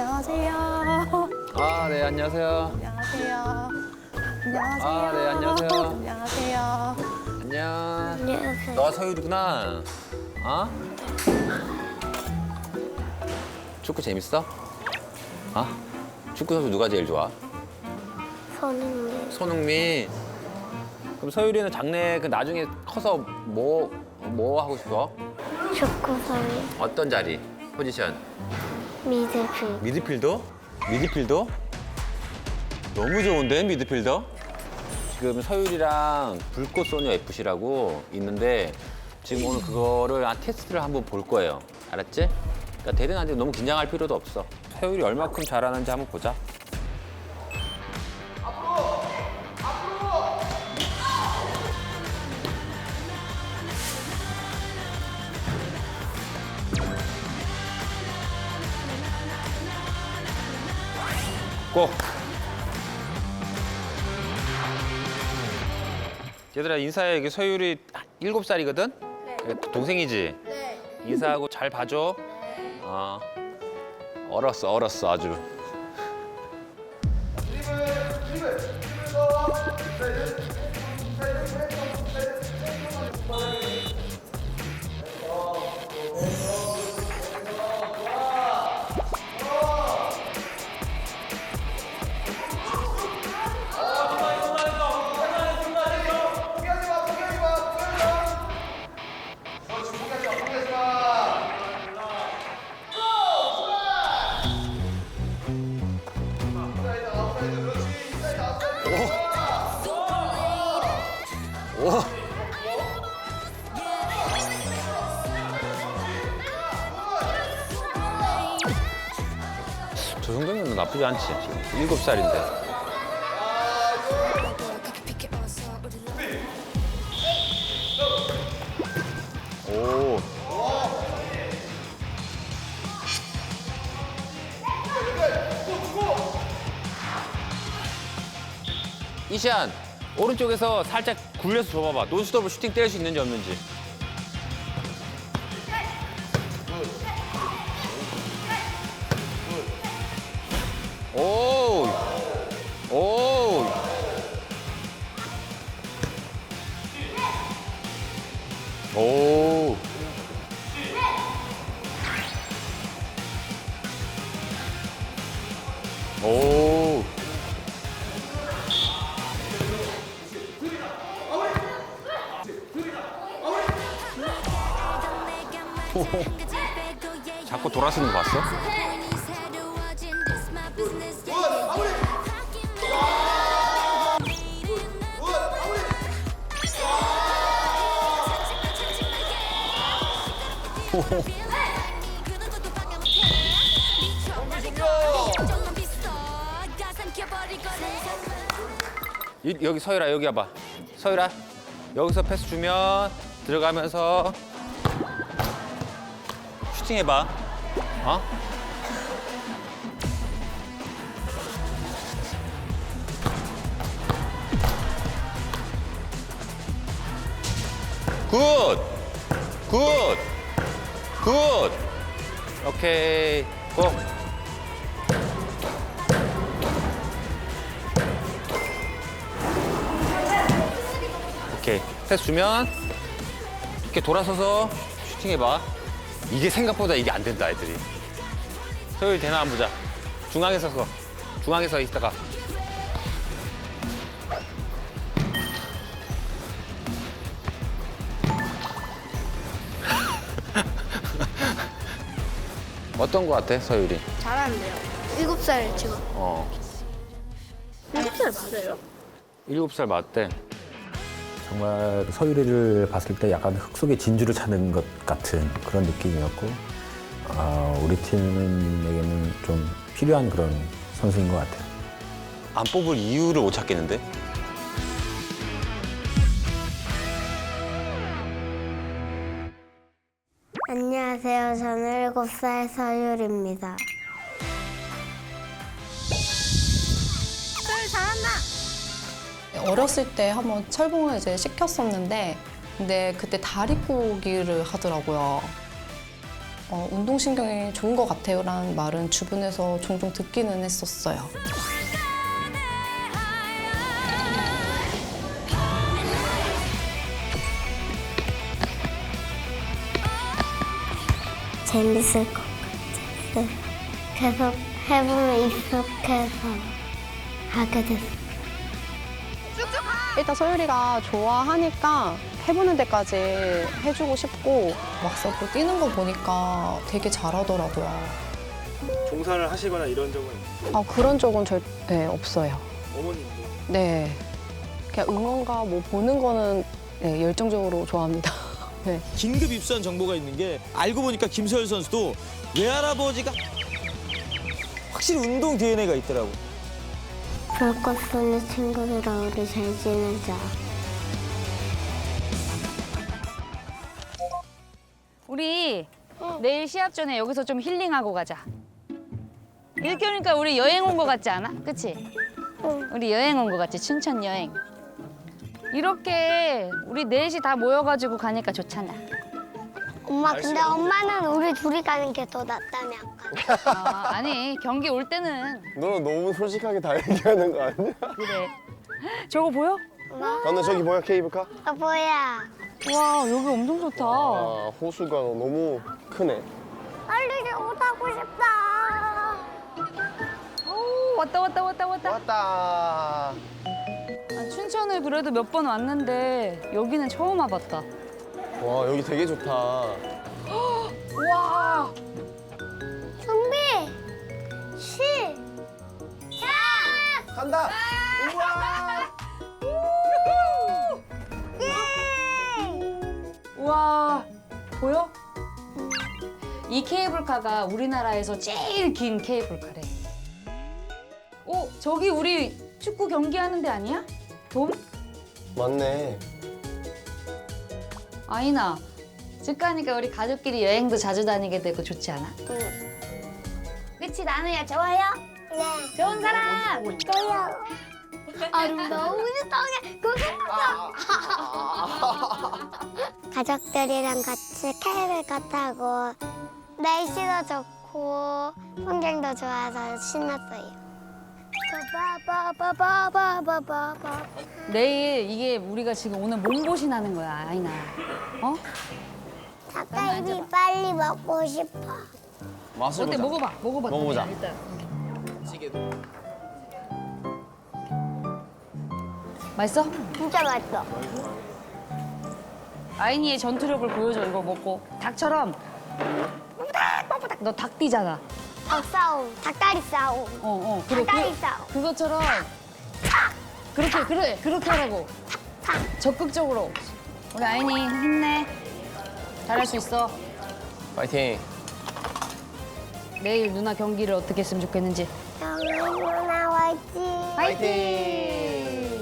안녕하세요. 아, 네, 안녕하세요. 안녕하세요. 안녕하세요. 아, 네, 안녕하세요. 안녕하세요. 안녕. 안녕하세요. 너가 서율이구나. 어? 축구 재밌어? 어? 축구 선수 누가 제일 좋아? 선생님. 손흥민. 그럼 서율이는 장래 그 나중에 커서 뭐, 뭐 하고 싶어? 축구선이 어떤 자리? 포지션? 미드필. 미드필더? 미드필더? 너무 좋은데 미드필더? 지금 서율이랑 불꽃 소녀 FC라고 있는데 지금 오늘 그거를 한 테스트를 한번 볼 거예요. 알았지? 그러니까 대등한데 너무 긴장할 필요도 없어. 서율이 얼마큼 잘하는지 한번 보자. 고! 얘들아 인사해. 이게 서율이 일곱 살이거든? 동생이지? 네. 인사하고 잘 봐줘. 어. 얼었어, 얼었어 아주. 오! 저 정도면 나쁘지 않지. 지금 일곱 살인데. 이시안 오른쪽에서 살짝 굴려서 줘봐봐 논스톱으로 슈팅 때릴 수 있는지 없는지 오! 오! 오! 자꾸 돌아서는 거 봤어? 이- 여기 서유라 여기 와봐 서유라 여기서 패스 주면 들어가면서 슈팅 해봐 어? 굿! 굿! 굿! 오케이 고! 오케이 패스 주면 이렇게 돌아서서 슈팅해봐 이게 생각보다 이게 안 된다 애들이 소율 되나 한번 보자 중앙에 서서 중앙에 서 있다가 어떤 거 같아 서율이? 잘하는데요. 일곱 살 지금. 어 일곱 살 맞아요? 일곱 살 맞대 정말 서유리를 봤을 때 약간 흙 속에 진주를 찾는 것 같은 그런 느낌이었고 아, 우리 팀에게는 좀 필요한 그런 선수인 것 같아요. 안 뽑을 이유를 못 찾겠는데? 안녕하세요. 저는 일곱 살 서율입니다. 어렸을 때 한번 철봉을 이제 시켰었는데 근데 그때 다리 꼬기를 하더라고요. 어, 운동신경이 좋은 것 같아요 라는 말은 주변에서 종종 듣기는 했었어요. 재밌을 것 같아요. 계속 해보면 익숙해서 하게 됐어요. 일단 서유리가 좋아하니까 해보는 데까지 해주고 싶고 막상 또 뛰는 거 보니까 되게 잘하더라고요. 종사를 하시거나 이런 적은 아, 그런 적은 절 네, 없어요. 어머님도 네. 그냥 응원과 뭐 보는 거는 네, 열정적으로 좋아합니다. 네. 긴급 입수한 정보가 있는 게 알고 보니까 김서열 선수도 외할아버지가 확실히 운동 DNA가 있더라고. 불꽃 쏘는 친구들아 우리 잘 지내자. 우리 내일 시합 전에 여기서 좀 힐링하고 가자. 이렇게 오니까 우리 여행 온 거 같지 않아? 그치? 우리 여행 온 거 같지? 춘천 여행. 이렇게 우리 넷이 다 모여가지고 가니까 좋잖아. 엄마 근데 엄마는 우리 둘이 가는 게 더 낫다며. 아, 아니 경기 올 때는 너 너무 솔직하게 다 얘기하는 거 아니야? 그래. 저거 보여? 건너 저기 뭐야 케이블카? 아 뭐야? 와 여기 엄청 좋다. 아 호수가 너무 크네. 빨리 옷 하고 싶다. 오, 왔다 왔다 왔다 왔다. 왔다. 아, 춘천을 그래도 몇 번 왔는데 여기는 처음 와봤다. 와 여기 되게 좋다. 와. 준비. 시. 작. 간다. 와 보여? 이 케이블카가 우리나라에서 제일 긴 케이블카래. 어 저기 우리 축구 경기하는 데 아니야? 돔? 맞네. 아이나 즉 가니까 우리 가족끼리 여행도 자주 다니게 되고 좋지 않아? 그치 나누야 좋아요? 네. 좋은 사람! 저요. 아름다운 세상에 그 생각. 가족들이랑 같이 케이블카 타고 날씨도 좋고 풍경도 좋아서 신났어요. 아, 내일 이게 우리가 지금 오늘 몸보시 나는 거야, 아이나. 어? 닭갈비 빨리 먹고 싶어. 맛을 어때? 보자. 먹어봐. 먹어봐. 먹어보자. 당연히 일단. 맛있어? 진짜 맛있어. 아이니의 전투력을 보여줘, 이거 먹고. 닭처럼. 너 닭띠잖아. 닭 싸움, 닭다리 싸움. 어 어. 그래 닭다리 그, 싸움. 그것처럼 그렇게 그래 그렇게 하라고. 적극적으로. 우리 아이니 힘내. 잘할 수 있어. 파이팅. 내일 누나 경기를 어떻게 했으면 좋겠는지. 영희 누나 화이팅. 파이팅